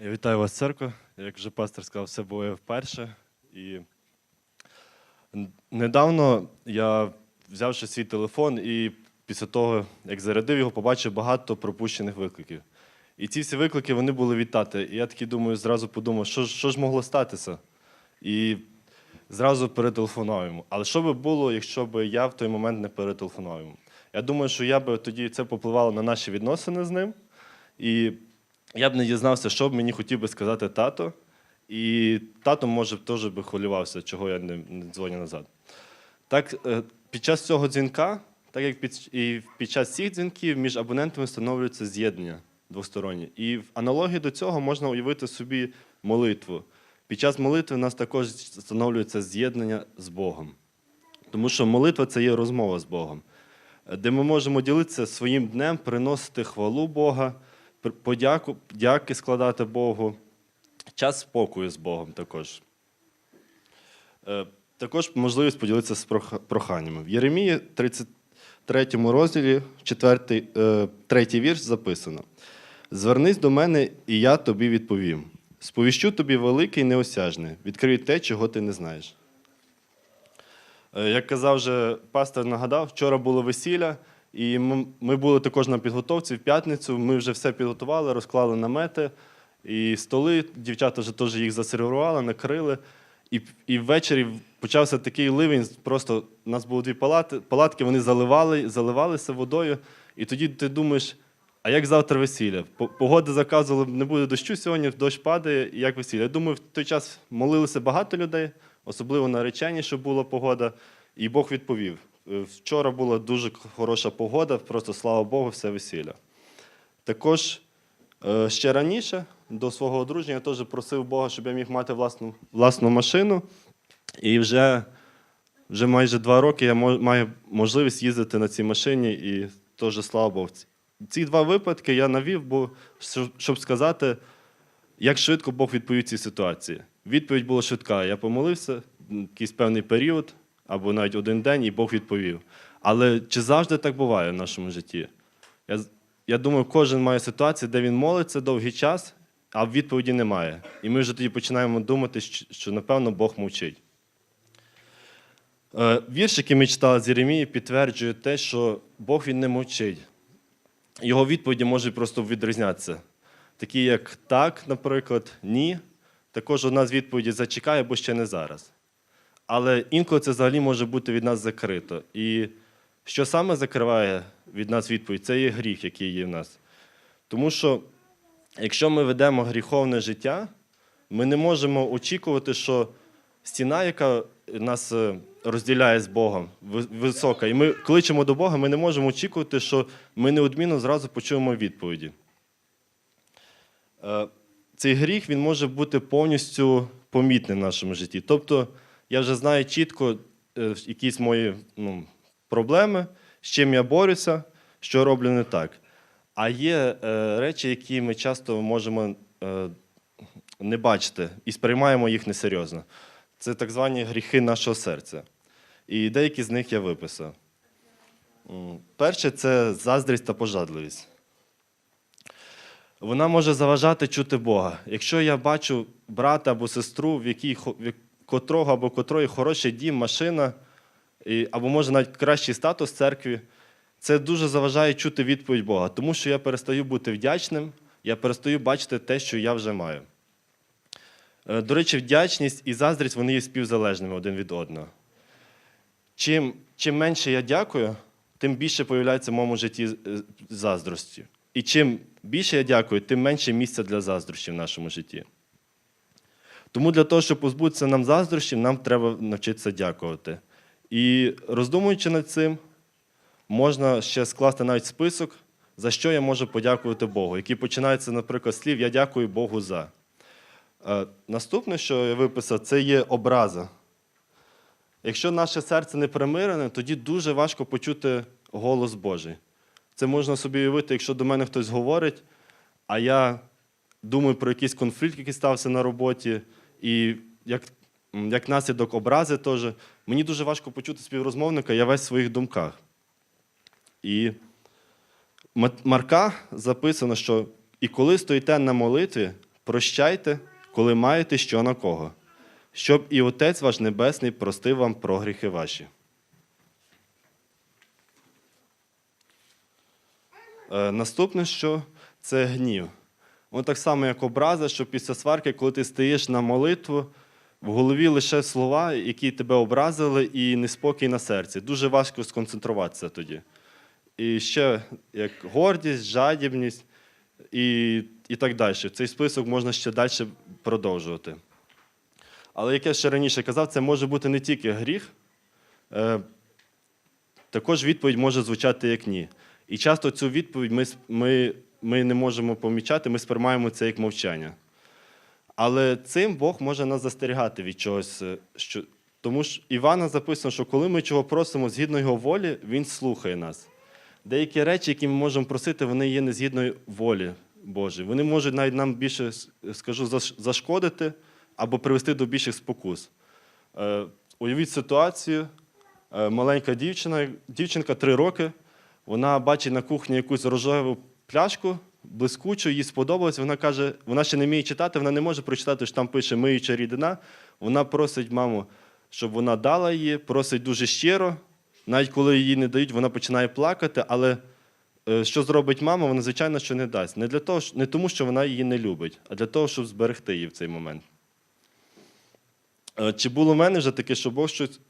Я вітаю вас, церква. Як вже пастор сказав, все буває вперше. І недавно я взявши свій телефон і після того, як зарядив його, побачив багато пропущених викликів. І ці всі виклики вони були від тати. І я такий думаю, зразу подумав, що, що ж могло статися? І зразу перетелефонував йому. Але що би було, якщо б я в той момент не перетелефонував йому? Я думаю, що я би тоді це попливало на наші відносини з ним. І я б не дізнався, що б мені хотів би сказати тато. І тато, може, теж би хвилювався, чого я не, не дзвоню назад. Так, е, під час цього дзвінка, так як під, і під час цих дзвінків між абонентами встановлюється з'єднання двостороннє. І в аналогії до цього можна уявити собі молитву. Під час молитви у нас також встановлюється з'єднання з Богом. Тому що молитва це є розмова з Богом, е, де ми можемо ділитися своїм днем, приносити хвалу Бога, подяку, дяки складати Богу, час спокою з Богом також. Е, Також можливість поділитися з проханнями. В Єремії 33 розділі, 4, е, 3 вірш записано: Звернись до мене, і я тобі відповім. Сповіщу тобі велике і неосяжне, відкрию те, чого ти не знаєш. Е, Як казав вже пастор нагадав, вчора було весілля, і ми були також на підготовці в п'ятницю. Ми вже все підготували, розклали намети і столи. Дівчата вже теж їх засервірували, накрили. І, і ввечері почався такий ливень. Просто у нас було дві палати, палатки, вони заливали, заливалися водою. І тоді ти думаєш, а як завтра весілля? Погода заказували, не буде дощу сьогодні, дощ падає, і як весілля. Я думаю, в той час молилися багато людей, особливо наречені, щоб була погода, і Бог відповів. Вчора була дуже хороша погода, просто слава Богу, все весілля. Також е, ще раніше, до свого одруження, я теж просив Бога, щоб я міг мати власну, власну машину. І вже, вже майже два роки я маю можливість їздити на цій машині, і теж слава Богу. Ці два випадки я навів, бо щоб сказати, як швидко Бог відповів цій ситуації. Відповідь була швидка. Я помолився якийсь певний період, або навіть один день, і Бог відповів. Але чи завжди так буває в нашому житті? Я, я думаю, кожен має ситуацію, де він молиться довгий час, а відповіді немає. І ми вже тоді починаємо думати, що, що напевно Бог мовчить. Е, Вірш, який ми читали з Єремії, підтверджує те, що Бог він не мовчить. Його відповіді можуть просто відрізнятися. Такі, як так, наприклад, ні. Також одна з відповідей зачекає, бо ще не зараз. Але інколи це взагалі може бути від нас закрито. І що саме закриває від нас відповідь, це є гріх, який є в нас. Тому що, якщо ми ведемо гріховне життя, ми не можемо очікувати, що стіна, яка нас е, розділяє з Богом, висока, і ми кличемо до Бога, ми не можемо очікувати, що ми неодмінно зразу почуємо відповіді. Е, Цей гріх він може бути повністю помітним в нашому житті. Тобто, я вже знаю чітко е, якісь мої ну, проблеми, з чим я борюся, що роблю не так. А є е, речі, які ми часто можемо е, не бачити і сприймаємо їх несерйозно. Це так звані гріхи нашого серця. І деякі з них я виписав. Перше це заздрість та пожадливість. Вона може заважати чути Бога. Якщо я бачу брата або сестру, в якій котрого або котрої хороший дім, машина, або може навіть кращий статус церкві, це дуже заважає чути відповідь Бога, тому що я перестаю бути вдячним, я перестаю бачити те, що я вже маю. Е, До речі, вдячність і заздрість вони є співзалежними один від одного. Чим, чим менше я дякую, тим більше появляється в моєму житті е, заздрості. І чим більше я дякую, тим менше місця для заздрощів в нашому житті. Тому для того, щоб позбутися нам заздрощів, нам треба навчитися дякувати. І роздумуючи над цим, можна ще скласти навіть список, за що я можу подякувати Богу, який починається, наприклад, слів Я дякую Богу за. Е, Наступне, що я виписав, це є образа. Якщо наше серце не примирене, тоді дуже важко почути голос Божий. Це можна собі уявити, якщо до мене хтось говорить, а я думаю про якийсь конфлікт, який стався на роботі, і як, як наслідок образи теж, мені дуже важко почути співрозмовника, я весь в своїх думках. І Марка записано, що і коли стоїте на молитві, прощайте, коли маєте що на кого, щоб і Отець ваш Небесний простив вам про гріхи ваші. Е, Наступне, що це гнів. Воно так само, як образа, що після сварки, коли ти стоїш на молитву, в голові лише слова, які тебе образили, і неспокій на серці. Дуже важко сконцентруватися тоді. І ще як гордість, жадібність і, і так далі. Цей список можна ще далі продовжувати. Але як я ще раніше казав, це може бути не тільки гріх, е, також відповідь може звучати як ні. І часто цю відповідь ми, ми, ми не можемо помічати, ми сприймаємо це як мовчання. Але цим Бог може нас застерігати від чогось. е, Що... Тому що Івана записано, що коли ми чого просимо згідно його волі, він слухає нас. Деякі речі, які ми можемо просити, вони є не згідно волі Божої. Вони можуть навіть нам більше, скажу, зашкодити або привести до більших спокус. Е, уявіть ситуацію, е, маленька дівчина, дівчинка 3 роки, вона бачить на кухні якусь рожеву пляшку, блискучу, їй сподобалось. Вона каже, вона ще не вміє читати, вона не може прочитати, що там пише миюча рідина. Вона просить маму, щоб вона дала її, просить дуже щиро. Навіть коли її не дають, вона починає плакати, але е, що зробить мама, вона, звичайно, що не дасть. Не, для того, не тому, що вона її не любить, а для того, щоб зберегти її в цей момент. Е, Чи було в мене вже таке, що Бог щось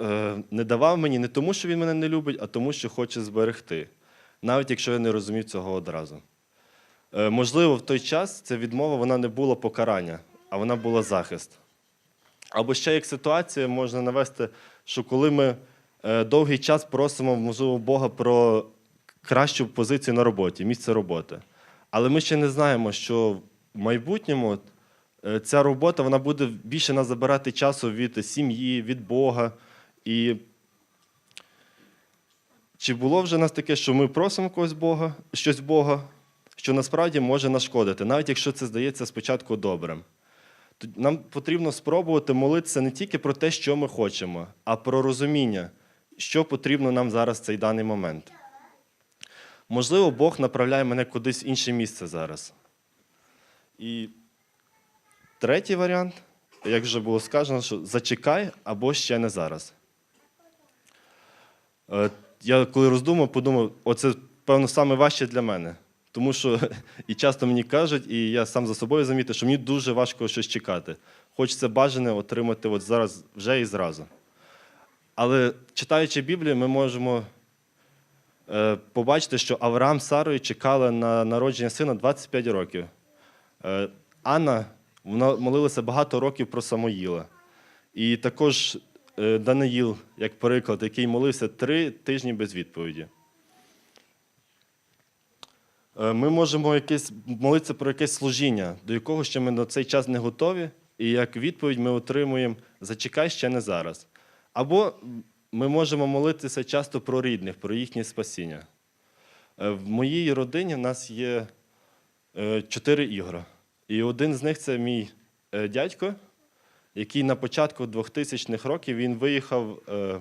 е, не давав мені не тому, що він мене не любить, а тому, що хоче зберегти, навіть якщо я не розумів цього одразу. Е, Можливо, в той час ця відмова вона не була покарання, а вона була захист. Або ще як ситуація можна навести, що коли ми е, довгий час просимо, можливо, Бога про кращу позицію на роботі, місце роботи. Але ми ще не знаємо, що в майбутньому е, ця робота вона буде більше нас забирати часу від сім'ї, від Бога. І чи було вже нас таке, що ми просимо когось Бога, щось Бога, що насправді може нашкодити, навіть якщо це здається спочатку добрим. Нам потрібно спробувати молитися не тільки про те, що ми хочемо, а про розуміння, що потрібно нам зараз в цей даний момент. Можливо, Бог направляє мене кудись в інше місце зараз. І третій варіант, як вже було сказано, що зачекай або ще не зараз. Я коли роздумав, подумав, оце, певно, саме важче для мене. Тому що і часто мені кажуть, і я сам за собою замітив, що мені дуже важко щось чекати. Хочеться бажане отримати от зараз вже і зразу. Але читаючи Біблію, ми можемо е, побачити, що Авраам з Сарою чекали на народження сина 25 років. Е, Анна вона молилася багато років про Самоїла. І також Даниїл, як приклад, який молився три тижні без відповіді. Е, Ми можемо якесь, молитися про якесь служіння, до якого ще ми на цей час не готові, і як відповідь ми отримуємо зачекай ще не зараз. Або ми можемо молитися часто про рідних, про їхнє спасіння. Е, В моїй родині в нас є е, чотири ігри. І один з них це мій е, дядько, який на початку 2000-х років він виїхав е,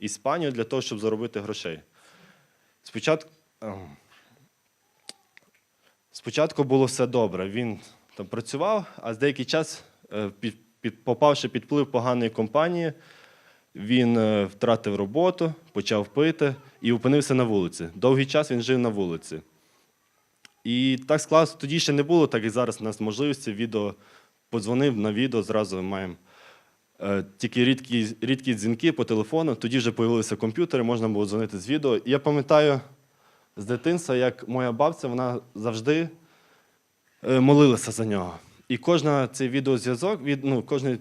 Іспанію для того, щоб заробити грошей. Спочатку, ем, спочатку було все добре. Він там працював, а з деякий час, е, під, під, попавши під вплив поганої компанії, він е, втратив роботу, почав пити і опинився на вулиці. Довгий час він жив на вулиці. І так склалося, тоді ще не було, так і зараз у нас можливості відео подзвонив на відео, зразу маємо е, тільки рідкі, рідкі дзвінки по телефону, тоді вже з'явилися комп'ютери, можна було дзвонити з відео. І я пам'ятаю з дитинства, як моя бабця, вона завжди е, молилася за нього. І кожна цей відеозв'язок, від, ну, кожний,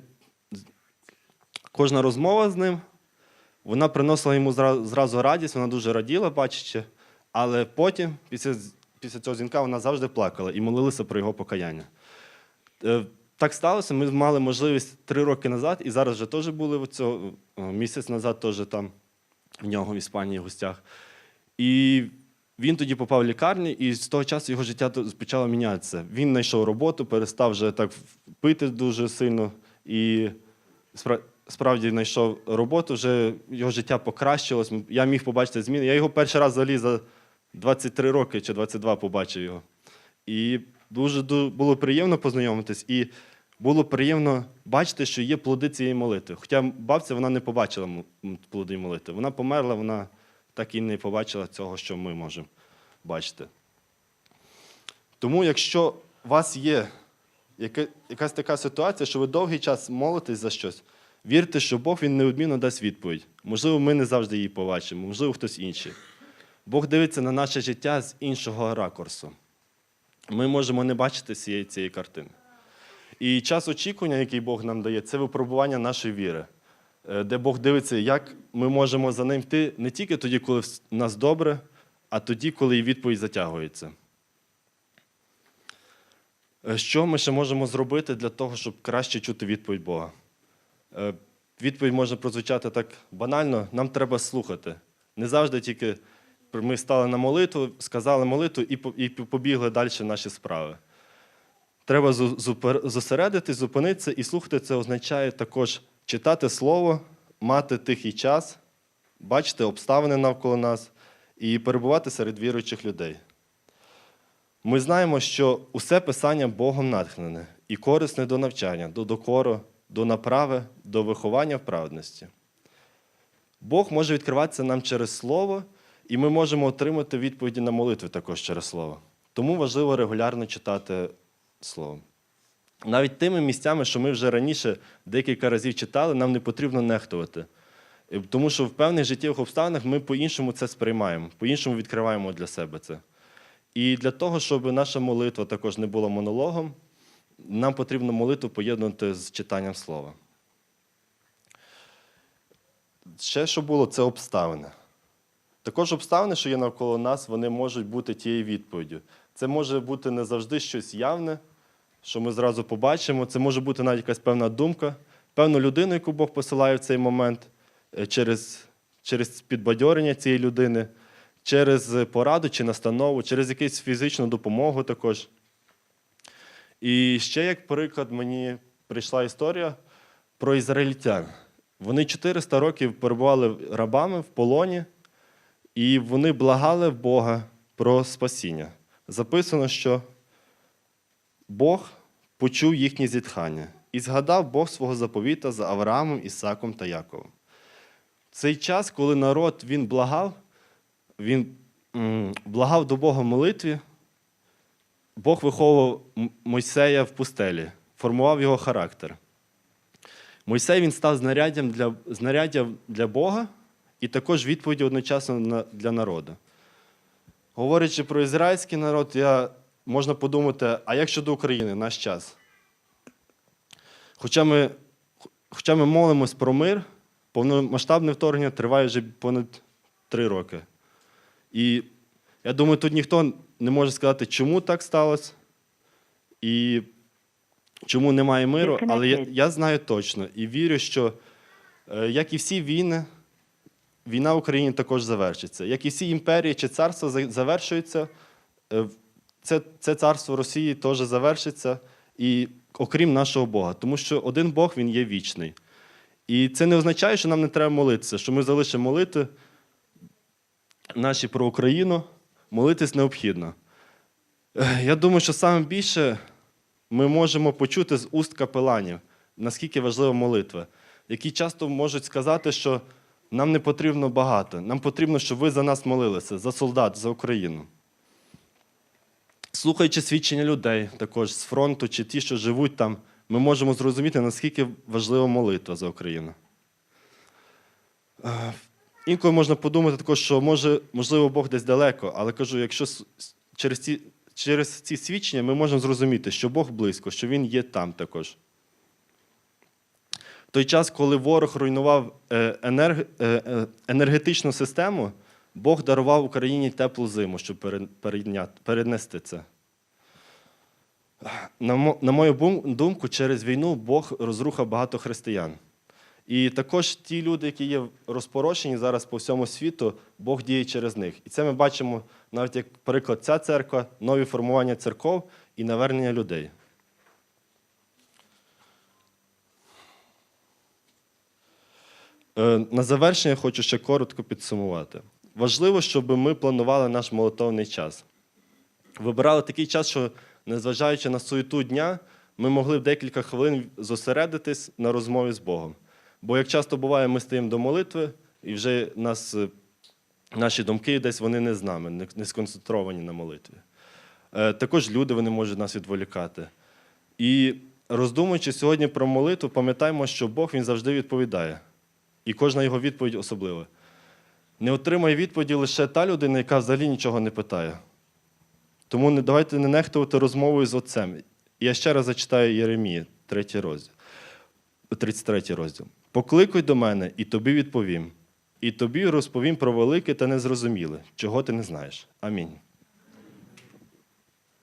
кожна розмова з ним, вона приносила йому зразу радість, вона дуже раділа, бачачи, але потім, після, після цього дзвінка, вона завжди плакала і молилася про його покаяння. Так сталося, ми мали можливість три роки назад, і зараз вже теж були цього, е, місяць назад, теж там в нього в Іспанії в гостях. І він тоді попав в лікарню, і з того часу його життя почало мінятися. Він знайшов роботу, перестав вже так пити дуже сильно і справді знайшов роботу, вже його життя покращилось. Я міг побачити зміни. Я його перший раз взагалі за 23 роки чи 22 побачив його. І дуже було приємно познайомитись і було приємно бачити, що є плоди цієї молитви. Хоча бабця вона не побачила плоди молитви. Вона померла, вона так і не побачила цього, що ми можемо бачити. Тому, якщо у вас є якась така ситуація, що ви довгий час молитесь за щось, вірте, що Бог він неодмінно дасть відповідь. Можливо, ми не завжди її побачимо, можливо, хтось інший. Бог дивиться на наше життя з іншого ракурсу. Ми можемо не бачити цієї, цієї картини. І час очікування, який Бог нам дає, це випробування нашої віри, е, де Бог дивиться, як ми можемо за ним йти не тільки тоді, коли в нас добре, а тоді, коли і відповідь затягується. Е, Що ми ще можемо зробити для того, щоб краще чути відповідь Бога? Е, Відповідь може прозвучати так банально: нам треба слухати. Не завжди тільки ми стали на молитву, сказали молитву і побігли далі в наші справи. Треба зосередитись, зупинитися і слухати це означає також читати слово, мати тихий час, бачити обставини навколо нас і перебувати серед віруючих людей. Ми знаємо, що усе писання Богом натхнене і корисне до навчання, до докору, до направи, до виховання в праведності. Бог може відкриватися нам через Слово, і ми можемо отримати відповіді на молитви також через Слово. Тому важливо регулярно читати Слово. Навіть тими місцями, що ми вже раніше декілька разів читали, нам не потрібно нехтувати. Е, Тому що в певних життєвих обставинах ми по-іншому це сприймаємо, по-іншому відкриваємо для себе це. І для того, щоб наша молитва також не була монологом, нам потрібно молитву поєднувати з читанням слова. Ще що було, це обставини. Також обставини, що є навколо нас, вони можуть бути тією відповіддю. Це може бути не завжди щось явне, що ми зразу побачимо. Це може бути навіть якась певна думка, певну людину, яку Бог посилає в цей момент е, через, через підбадьорення цієї людини, через пораду чи настанову, через якусь фізичну допомогу також. І ще як приклад мені прийшла історія про ізраїльтян. Вони 400 років перебували рабами в полоні, і вони благали Бога про спасіння. Записано, що Бог почув їхні зітхання і згадав Бог свого заповіта за Авраамом, Ісаком та Яковом. Цей час, коли народ він благав, він благав до Бога молитві, Бог виховував Мойсея в пустелі, формував його характер. Мойсей він став знаряддям для, знаряддям для Бога і також відповіддю одночасно для народу. Говорячи про ізраїльський народ, я, можна подумати, а як щодо України, наш час? Хоча ми, хоча ми молимось про мир, повномасштабне вторгнення триває вже понад три роки. І я думаю, тут ніхто не може сказати, чому так сталося і чому немає миру, але я, я знаю точно і вірю, що е, як і всі війни, війна в Україні також завершиться. Як і всі імперії чи царства завершуються, е, це, це царство Росії теж завершиться, і окрім нашого Бога, тому що один Бог він є вічний. І це не означає, що нам не треба молитися, що ми залишимо молити наші про Україну, молитись необхідно. Е, Я думаю, що саме більше ми можемо почути з уст капеланів, наскільки важлива молитва, які часто можуть сказати, що нам не потрібно багато, нам потрібно, щоб ви за нас молилися, за солдат, за Україну. Слухаючи свідчення людей, також з фронту чи ті, що живуть там, ми можемо зрозуміти, наскільки важлива молитва за Україну. Е, Інколи можна подумати також, що може, можливо, Бог десь далеко, але кажу, якщо через ці, через ці свідчення ми можемо зрозуміти, що Бог близько, що Він є там також. Той час, коли ворог руйнував е, енерг, е, е, енергетичну систему, Бог дарував Україні теплу зиму, щоб перенести це. На, мою думку, через війну Бог розрухав багато християн. І також ті люди, які є розпорошені зараз по всьому світу, Бог діє через них. І це ми бачимо навіть як приклад ця церква, нові формування церков і навернення людей. На завершення хочу ще коротко підсумувати. Важливо, щоб ми планували наш молитовний час. Вибирали такий час, що незважаючи на суету дня, ми могли в декілька хвилин зосередитись на розмові з Богом. Бо як часто буває, ми стоїмо до молитви, і вже нас, е, наші думки десь вони не з нами, не- не сконцентровані на молитві. Е, Також люди вони можуть нас відволікати. І роздумуючи сьогодні про молитву, пам'ятаємо, що Бог він завжди відповідає. І кожна його відповідь особлива. Не отримає відповіді лише та людина, яка взагалі нічого не питає. Тому не, давайте не нехтувати розмовою з отцем. Я ще раз зачитаю Єремії, 3 розділ, 33 розділ. Покликуй до мене, і тобі відповім. І тобі розповім про велике та незрозуміле, чого ти не знаєш. Амінь.